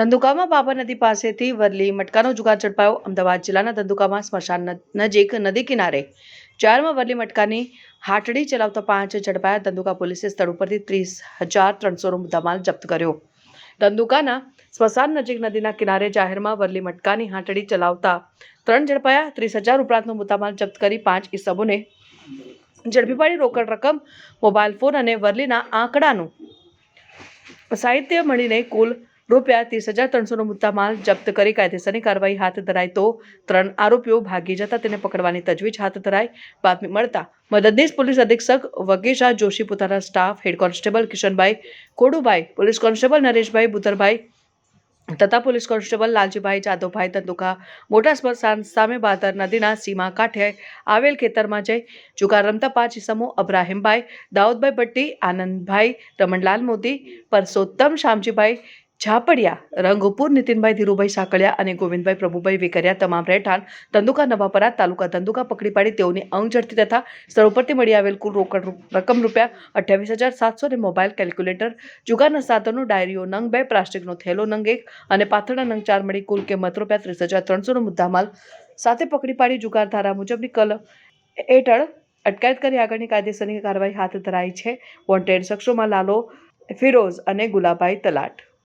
ધંધુકામાં બાબર નદી પાસેથી વરલી મટકાનો જુગાર ઝડપાયો. અમદાવાદ જિલ્લાના ધંધુકામાં સ્મશાન નજીક નદી કિનારે ચારમાં વરલી મટકાની હાટડી ચલાવતા પાંચ ઝડપાયા. ધંધુકા પોલીસે સ્થળ ઉપરથી ત્રીસ હજાર ત્રણસોનો મુદ્દામાલ જપ્ત કર્યો. ધંધુકાના સ્મશાન નજીક નદીના કિનારે જાહેરમાં વરલી મટકાની હાટડી ચલાવતા ત્રણ ઝડપાયા. ત્રીસ હજાર ઉપરાંતનો મુદ્દામાલ જપ્ત કરી પાંચ ઇસમોને ઝડપી પાડી રોકડ રકમ, મોબાઈલ ફોન અને વરલીના આંકડાનું સાહિત્ય મળીને કુલ રૂપિયા ત્રીસ હજાર ત્રણસોનો મુદ્દામાલ જપ્ત કરી કાયદેસરની કાર્યવાહી હાથ ધરાય તો ત્રણ આરોપીઓ ભાગી જતા તેને પકડવાની તજવીજ હાથ ધરાય બાતમી મળતા મદદનીશ પોલીસ અધિક્ષક વગેશા જોશી પોતાના staff head constable Kishanbhai Kodubhai, police constable Nareshbhai Budharbhai તથા પોલીસ કોન્સ્ટેબલ લાલજીભાઈ જાદવભાઈ ધંધુકા મોટા સ્મશાન સામે બાદર નદીના સીમા કાંઠે આવેલ ખેતરમાં જઈ જુગાર રમતા પાંચ ઇસમો અબ્રાહીમભાઈ, દાઉદભાઈ ભટ્ટી, આનંદભાઈ રમણલાલ મોદી, પરસોત્તમ શામજીભાઈ ઝાપડિયા, રંગપુર, નીતિનભાઈ ધીરુભાઈ સાકળિયા અને ગોવિંદભાઈ પ્રભુભાઈ વેકરિયા તમામ રહેઠાણ ધંધુકા નવાપરા, તાલુકા ધંધુકા પકડી પાડી તેઓની અંગ ઝડપી તથા સ્થળ ઉપરથી મળી આવેલ કુલ રોકડ રકમ રૂપિયા અઠ્યાવીસ હજાર સાતસો અને મોબાઈલ કેલ્ક્યુલેટર, જુગારના સાધનો, ડાયરીઓ નંગ બે, પ્લાસ્ટિકનો થેલો નંગ એક અને પાથરના નંગ ચાર મળી કુલ કિંમત રૂપિયા ત્રીસ હજાર ત્રણસોનો મુદ્દામાલ સાથે પકડી પાડી જુગાર ધારા મુજબની કલ હેઠળ અટકાયત કરી આગળની કાયદેસરની કાર્યવાહી હાથ ધરાઈ છે. વોન્ટેડ શખ્સોમાં લાલો, ફિરોઝ અને ગુલાબાઈ તલાટ.